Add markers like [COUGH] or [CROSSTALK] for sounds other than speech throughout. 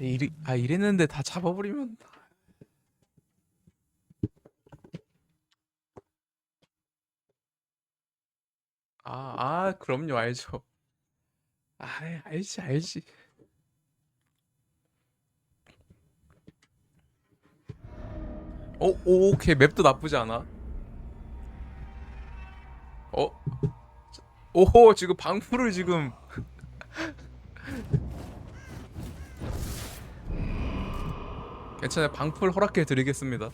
이리, 아 이랬는데 다 잡아버리면. 아, 아 그럼요 알죠. 아 알지 알지. 오, 오 오케이. 맵도 나쁘지 않아. 어? 오호 지금 방풀을 지금 [LAUGHS] 괜찮아요. 방풀 허락해 드리겠습니다.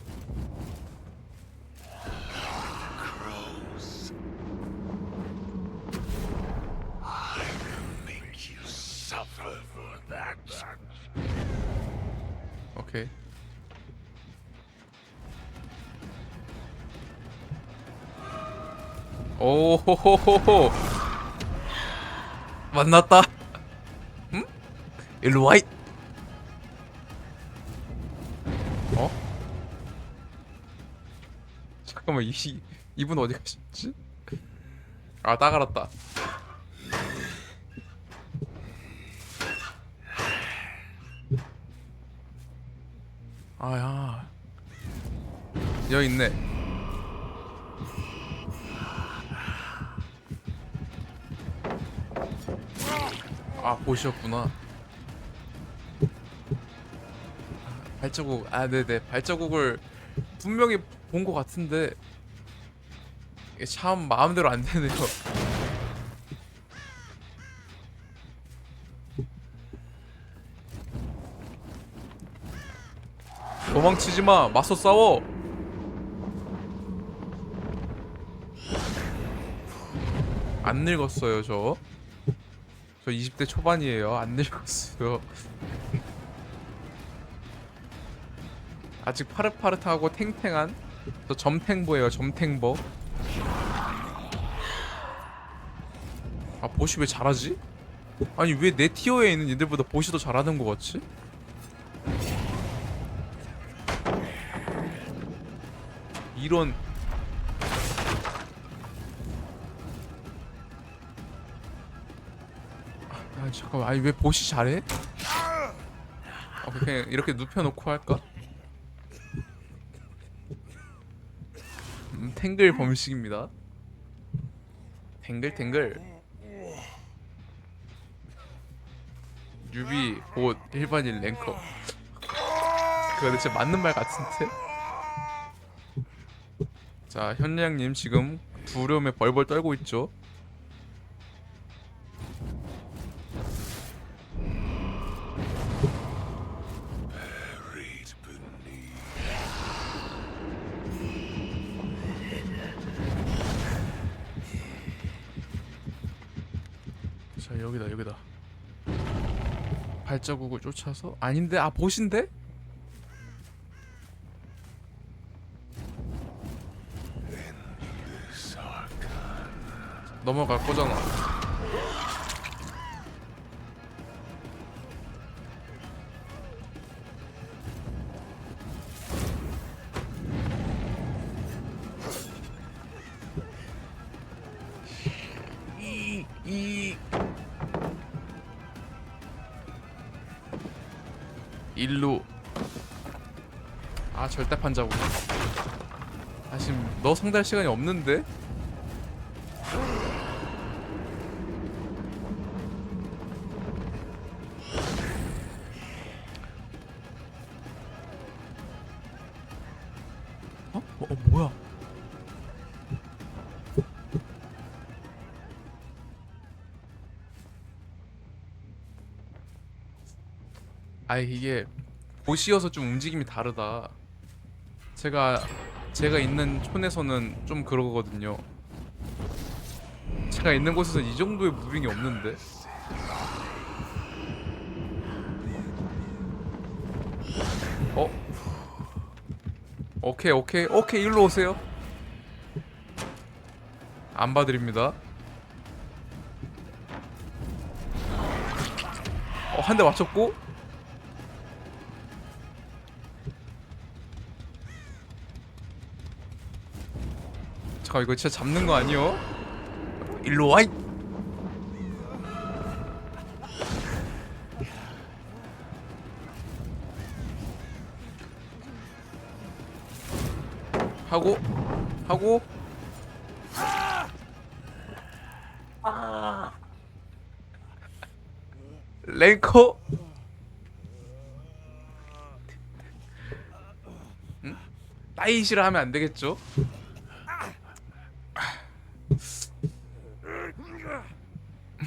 오호호호호. 만났다. 응? 일로 와이 잠깐만 이 이분 어디 가셨지? 아 따갈았다. 아야. 여기 있네. 아 보셨구나. 발자국 아 네네. 발자국을 분명히 본 것 같은데 이게 참 마음대로 안 되네요 [LAUGHS] 도망치지 마 맞서 싸워 안 늙었어요 저. 저 20대 초반이에요. 안 늙었어요. [LAUGHS] 아직 파릇파릇하고 탱탱한 저 점탱보예요. 점탱보. 아 보시 왜 잘하지? 아니 왜 내 티어에 있는 얘들보다 보시 더 잘하는 거 같지? 이런 아 잠깐만 아니 왜 보시 잘해? 아 그냥 이렇게 눕혀놓고 할까? 탱글 범식입니다. 탱글 탱글. 유비 봇 일반인 랭커. 그거 대체 맞는 말 같은데? 자 현량님 지금 두려움에 벌벌 떨고 있죠 발자국을 쫓아서 아닌데 아 보신데? 넘어갈 거잖아 일로 아 절대판 자국 아 지금 너 상대할 시간이 없는데? 어? 어, 어 뭐야? 아 이게 보시여서 좀 움직임이 다르다. 제가 제가 있는 촌에서는 좀 그러거든요. 제가 있는 곳에서 이 정도의 무빙이 없는데. 어? 오케이 오케이 오케이 일로 오세요. 안 봐드립니다. 어, 한 대 맞췄고 잠깐 이거 진짜 잡는 거 아니요? 일로 와이. 하고 하고 랭커 응? 따이시라 하면 안 되겠죠?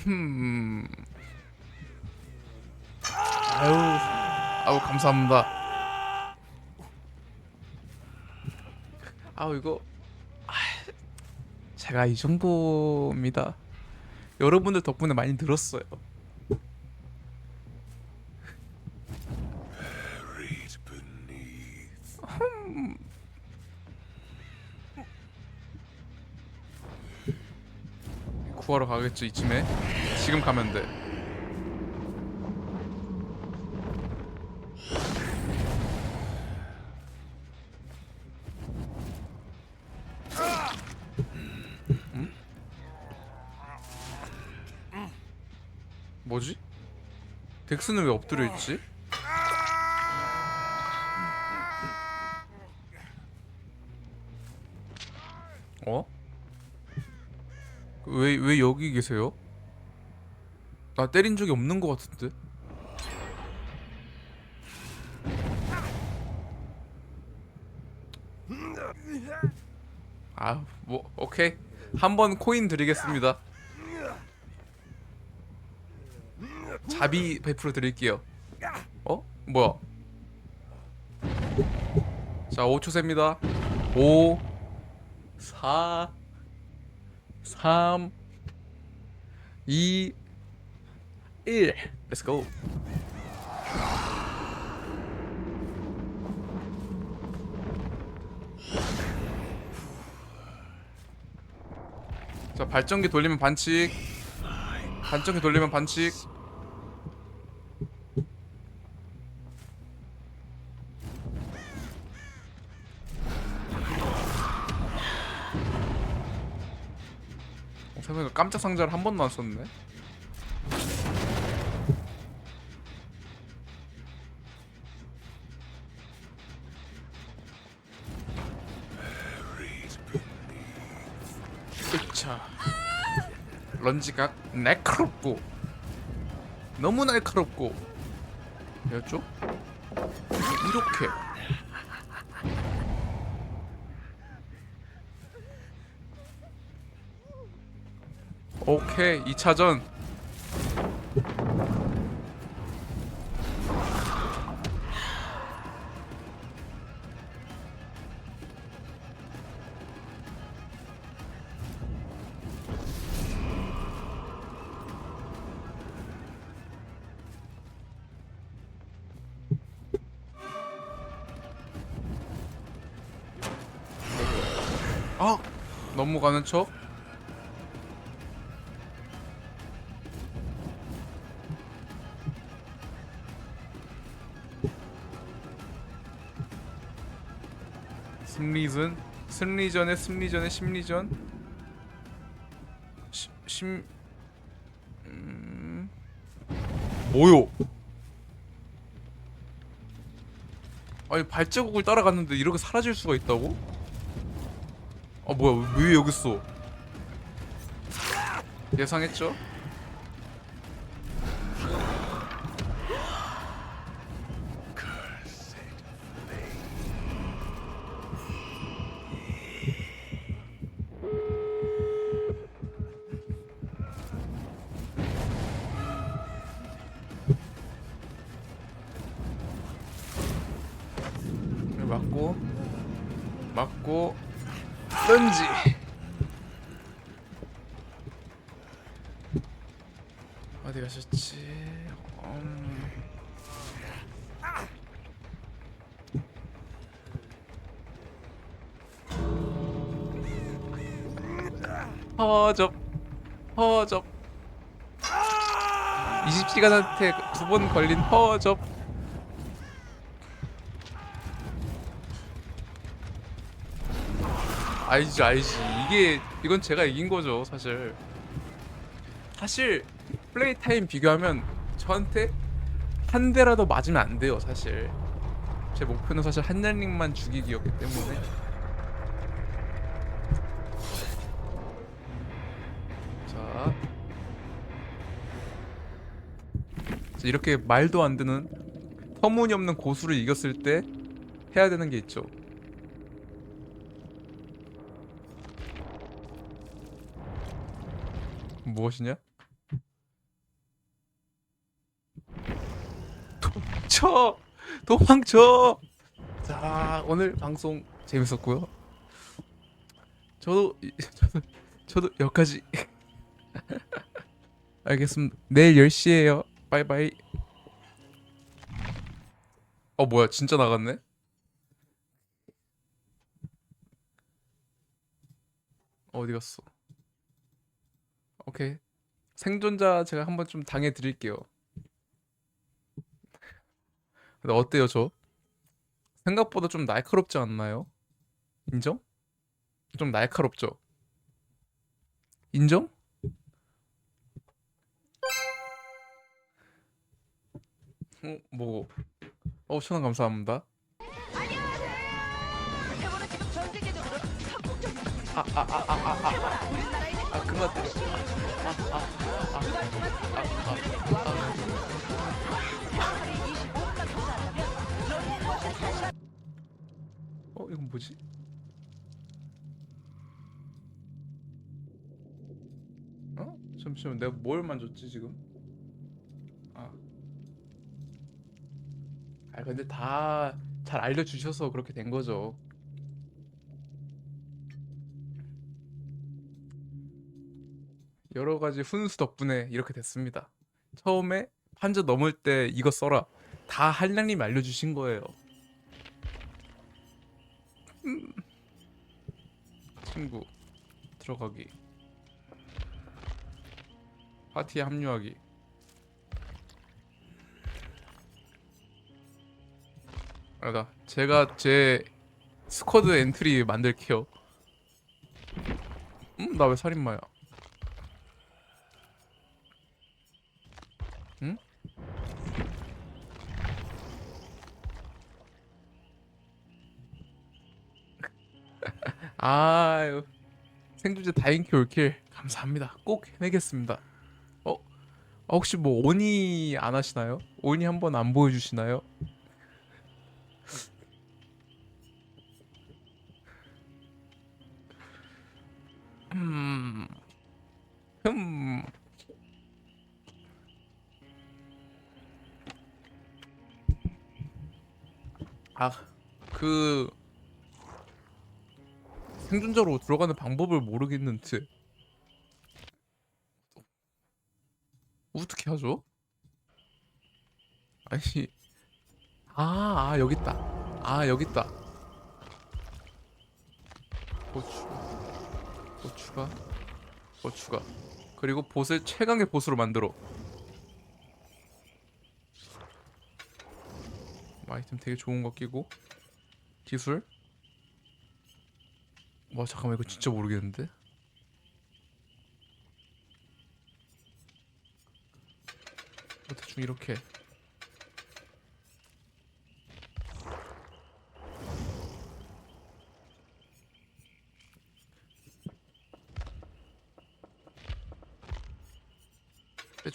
음. 아유, 아우 감사합니다. 아우 이거 아, 제가 이 정도입니다. 여러분들 덕분에 많이 늘었어요. 구하러 가겠죠 이쯤에. 지금 가면 돼. 음? 뭐지? 덱스는 왜 엎드려 있지? 왜, 왜 여기 계세요? 나 때린 적이 없는 것 같은데? 아, 뭐, 오케이. 한 번 코인 드리겠습니다. 자비 100% 드릴게요. 어? 뭐야? 자, 5초 셉니다. 5, 4, 3, 2, 1. Let's go. 자, 발전기 돌리면 반칙. 발전기 돌리면 반칙. 상자를 한 번도 안 썼네. 으차. 런지각 날카롭고 너무 날카롭고 였죠? 이렇게 오케이 2차전. 아 넘어가는 척 승리전 승리전의 승리전의 심리전 시, 심 음... 뭐요? 아니 발자국을 따라갔는데 이렇게 사라질 수가 있다고? 아 뭐야 왜 여기 있어? 예상했죠? 허접 허접. 20시간한테 두 번 걸린 허접. 알지 알지. 이게 이건 제가 이긴 거죠 사실. 사실 플레이 타임 비교하면 저한테 한 대라도 맞으면 안 돼요 사실. 제 목표는 사실 한날링만 죽이기였기 때문에 이렇게 말도 안 되는 터무니없는 고수를 이겼을 때 해야 되는 게 있죠. 무엇이냐? 도망쳐! 도망쳐! 자, 오늘 방송 재밌었고요. 저도 이- [LAUGHS] 저도 저도 여기까지. [LAUGHS] 알겠습니다. 내일 10시에요. 바이바이. 어 뭐야 진짜 나갔네? 어디 갔어? 오케이 생존자 제가 한번 좀 당해 드릴게요. 근데 어때요 저? 생각보다 좀 날카롭지 않나요? 인정? 좀 날카롭죠? 인정? 어, 뭐 어, 천원 감사합니다. 아, 아, 아, 아, 아, 아, 아, 그만. 아, 아, 아, 아, 아, 아. 어, 이건 뭐지? 어? 잠시만, 내가 뭘 만졌지 지금? 아 근데 다 잘 알려주셔서 그렇게 된 거죠. 여러 가지 훈수 덕분에 이렇게 됐습니다. 처음에 판자 넘을 때 이거 써라. 다 한량님이 알려주신 거예요. 음. 친구 들어가기. 파티에 합류하기. 아니다. 제가 제 스쿼드 엔트리 만들게요. 음? 나 왜 살인마야? 응? [LAUGHS] 아유 생존자 다인키 올킬 감사합니다 꼭 해내겠습니다 어? 아, 혹시 뭐 오니 안 하시나요? 오니 한번 안 보여주시나요? 음... 흠... 아, 그 생존자로 들어가는 방법을 모르겠는데 어떻게 하죠? 아니, 아, 아 여기 있다. 아 여기 있다. 고추, 고추가, 고추가. 그리고 보스를 최강의 보스로 만들어. 아이템 되게 좋은 거 끼고. 기술? 와 잠깐만 이거 진짜 모르겠는데? 뭐 대충 이렇게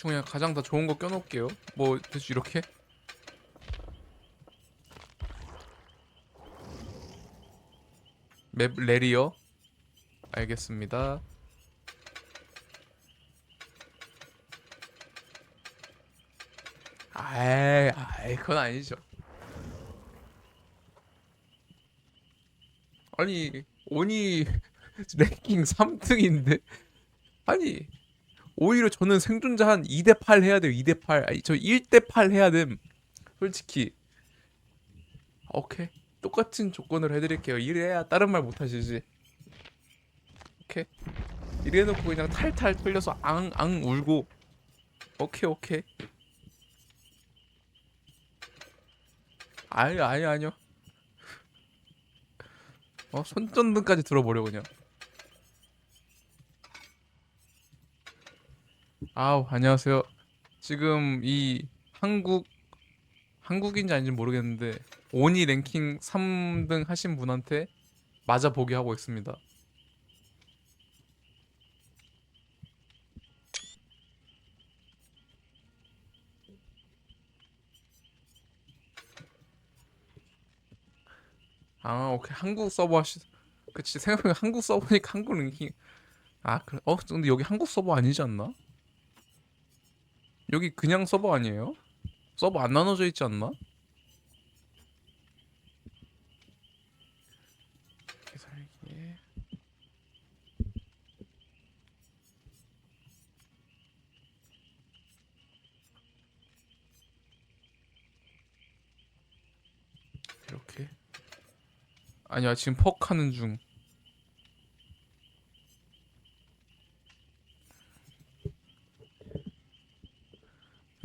대충 그냥 가장 다 좋은 거 껴놓을게요. 뭐 대충 이렇게? 맵 레리어? 알겠습니다. 아이 아이 그건 아니죠. 아니 오니 [LAUGHS] 랭킹 3등인데? 아니 오히려 저는 생존자 한 2대 8 해야 돼요 2대 8 아니 저 1대 8 해야 됨 솔직히 오케이 똑같은 조건으로 해드릴게요. 이래야 다른 말 못하시지. 오케이. 이래놓고 그냥 탈탈 털려서 앙앙 울고. 오케이 오케이. 아니 아니 아니요. 어 손전등까지 들어버려 그냥. 아우, 안녕하세요. 지금 이 한국 한국인지 아닌지 모르겠는데 온이 랭킹 3등 하신 분한테 맞아 보기 하고 있습니다. 아, 오케이. 한국 서버 하시 그치 생각해보면 한국 서버니까 한국 랭킹 아, 그래. 어, 근데 여기 한국 서버 아니지 않나? 여기 그냥 서버 아니에요? 서버 안 나눠져 있지 않나? 이렇게 아니야 지금 퍽 하는 중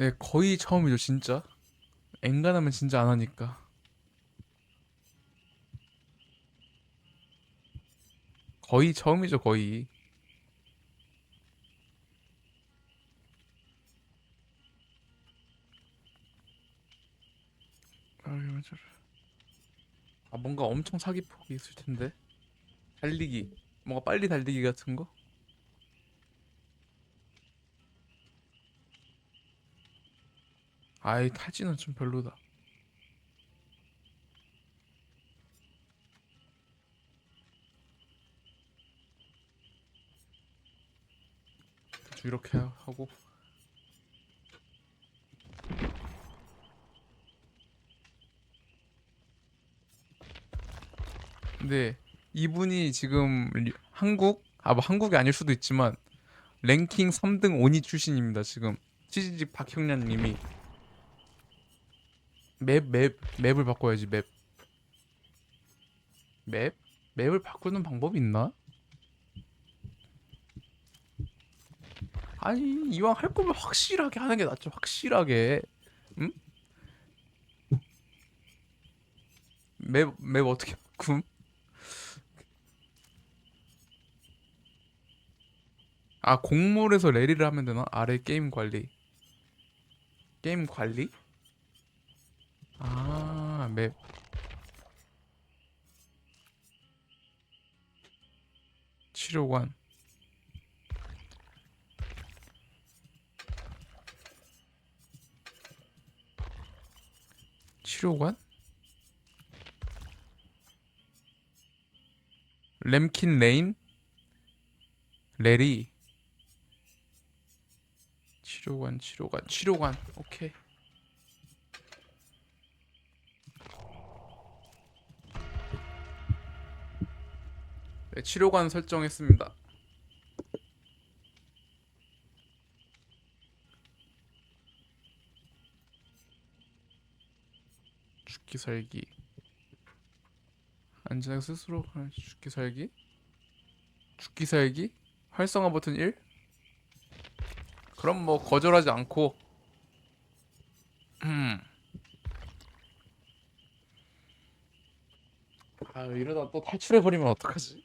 네, 거의 처음이죠, 진짜. 엔간하면 진짜 안 하니까. 거의 처음이죠, 거의. 아, 뭔가 엄청 사기 폭이 있을 텐데. 달리기. 뭔가 빨리 달리기 같은 거? 아이 타지는 좀 별로다. 이렇게 하고. 근데 이분이 지금 리- 한국 아 뭐 한국이 아닐 수도 있지만 랭킹 3등 오니 출신입니다 지금. 치즈직 박형량님이 맵, 맵, 맵을 바꿔야지, 맵. 맵? 맵을 바꾸는 방법이 있나? 아니, 이왕 할 거면 확실하게 하는 게 낫죠, 확실하게. 응? 맵, 맵 어떻게 [LAUGHS] 바꿈? 아, 곡물에서 레리를 하면 되나? 아래 게임 관리. 게임 관리? 아, 맵. 치료관. 치료관? 램킨 레인? 레리. 치료관, 치료관, 치료관. 오케이. 네, 치료관 설정했습니다. 죽기 살기 안전하게 스스로 죽기 살기 죽기 살기 활성화 버튼 1 그럼 뭐 거절하지 않고 음. 아 이러다 또 탈출해 버리면 어떡하지?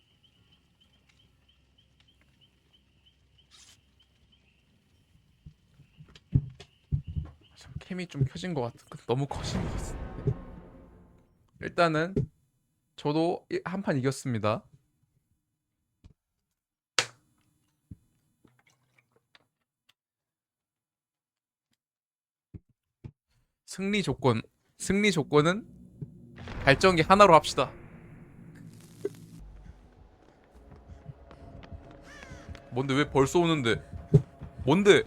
참 캠이 좀 켜진 것 같아. 너무 커진 것 같은데. 일단은 저도 한 판 이겼습니다. 승리 조건 승리 조건은 발전기 하나로 합시다. 뭔데 왜 벌써 오는데? 뭔데?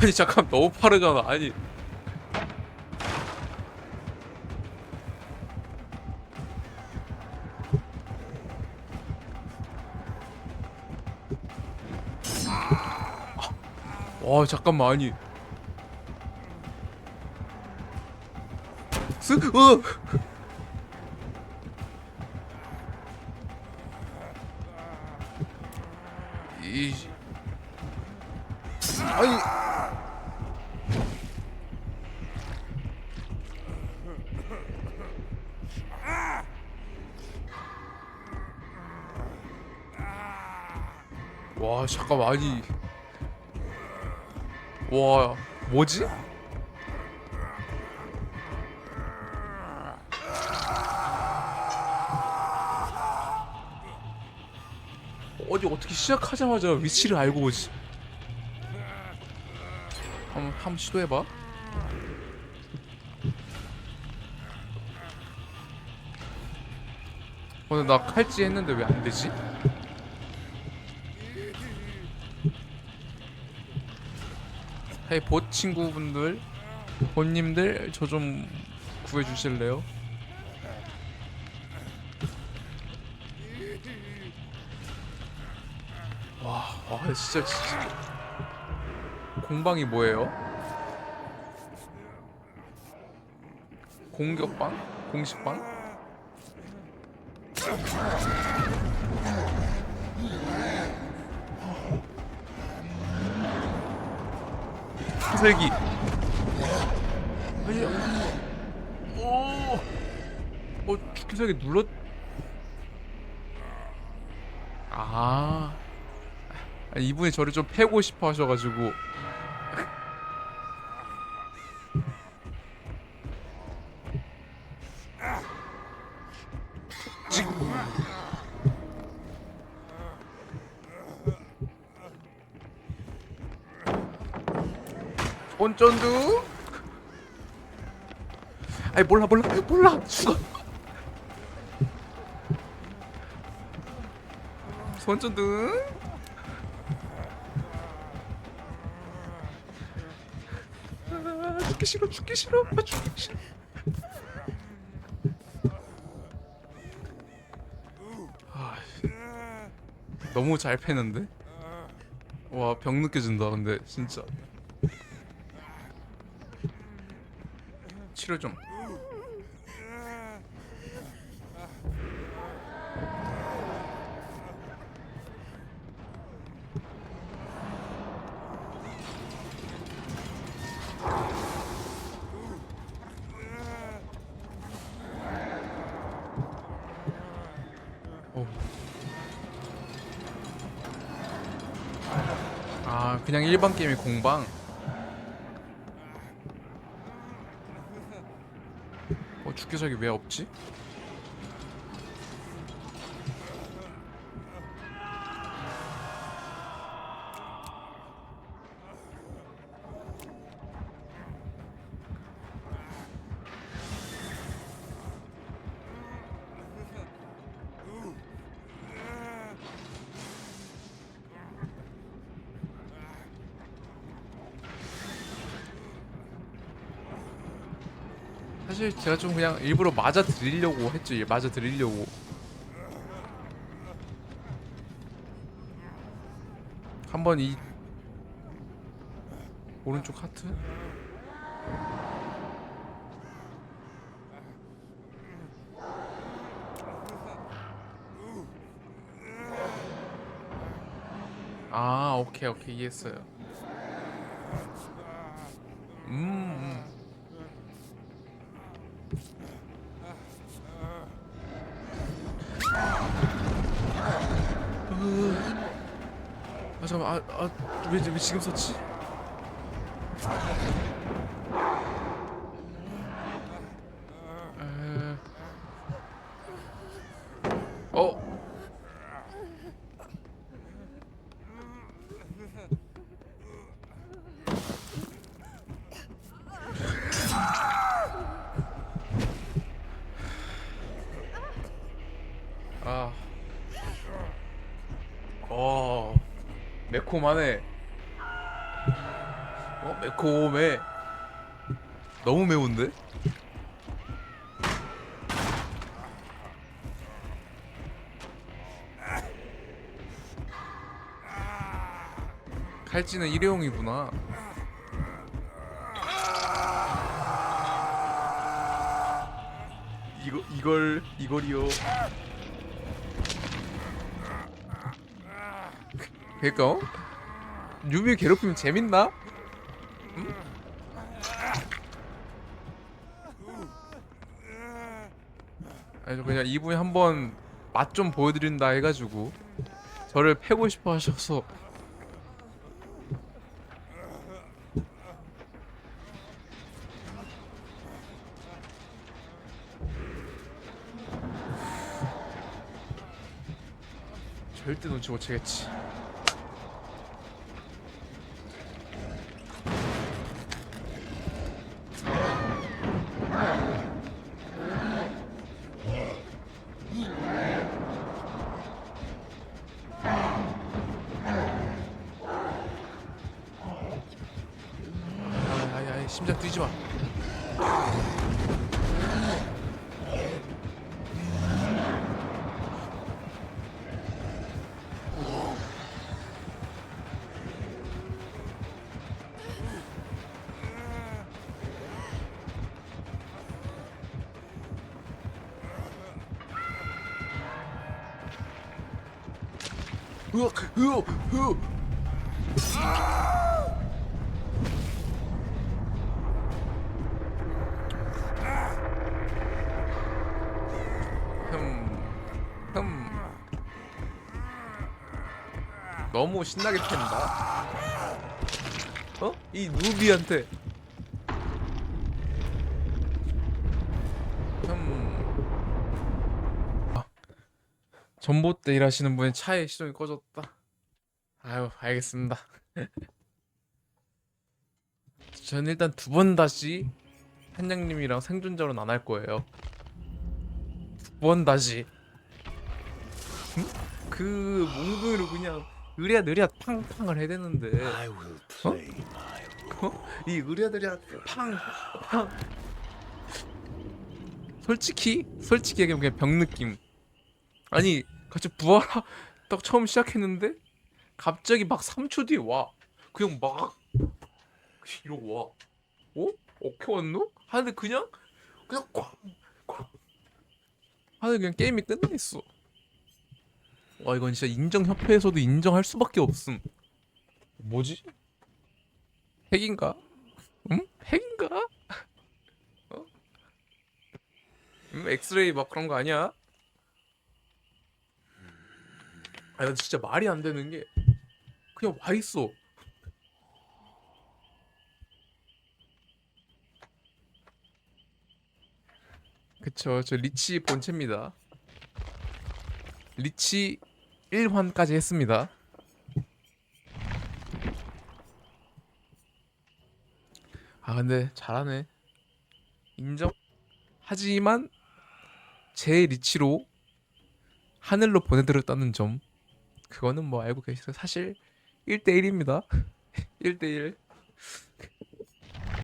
아니 잠깐 너무 빠르잖아. 아니 와 잠깐만 아니 스 어. 이 아니 와 뭐지? 어디 어떻게 시작하자마자 위치를 알고 오지? 한번 한번 시도해봐. 오늘 나 칼찌 했는데 왜 안 되지? 헤이 봇 친구분들, 본님들 저 좀 구해 주실래요? 와, 와 진짜 진짜 공방이 뭐예요? 공격방? 공식방? 살기 아니 오, 어 죽기살기 눌렀 아. 아니, 이분이 저를 좀 패고 싶어 하셔가지고 찍. 온전두 아이 몰라 몰라 몰라. 죽어. 손전등. 아, 죽기 싫어 죽기 싫어. 아, 죽기 싫어. 아, 너무 잘 패는데? 와 병 느껴진다 근데 진짜. 치료 좀 일반 게임의 공방 어 죽기석이 왜 없지? 사실 제가 좀 그냥 일부러 맞아 드리려고 했죠. 예, 맞아 드리려고. 한번 이 오른쪽 하트. 아, 오케이, 오케이, 이해했어요. 아 잠깐만 아아왜 왜 지금 썼지? 매콤하네 어 매콤해 너무 매운데? 칼찌는 일회용이구나 이거 이걸 이걸이요 그니까 어? 유미 괴롭히면 재밌나? 응? 아니 저 그냥 이분이 한번 맛 좀 보여드린다 해가지고 저를 패고 싶어 하셔서 절대 눈치 못 채겠지 에이 심장 뛰지 마. 으악, 으악, 으악. 너무 신나게 팬다. 어? 이 누비한테. 흠. 아, 전봇대 일하시는 분의 차에 시동이 꺼졌다. 아유, 알겠습니다. [LAUGHS] 저는 일단 두 번 다시 한양님이랑 생존자로는 안 할 거예요. 두 번 다시. 응? 그 몽둥이로 그냥 으랴느랴 팡팡을 해야 되는데 I will play my 어? 이 으랴느랴 팡팡 솔직히 솔직히 얘기하면 그냥 병 느낌 아니 같이 부활하 딱 처음 시작했는데 갑자기 막 3초 뒤에 와 그냥 막 이러고 와 어? 어떻게 왔노? 하는데 그냥 그냥 꽝 꽝. 하는데 그냥 게임이 끝나 있어 와 이건 진짜 인정협회에서도 인정할 수밖에 없음 뭐지? 핵인가? 응? 핵인가? 어? 음, 엑스레이 막 그런 거 아니야? 아 이거 진짜 말이 안 되는 게 그냥 와 있어. 그쵸, 저 리치 본체입니다. 리치 1환까지 했습니다. 아 근데 잘하네. 인정 하지만 제 리치로 하늘로 보내드렸다는 점 그거는 뭐 알고 계시죠? 사실 1대1입니다. 1대1 [LAUGHS]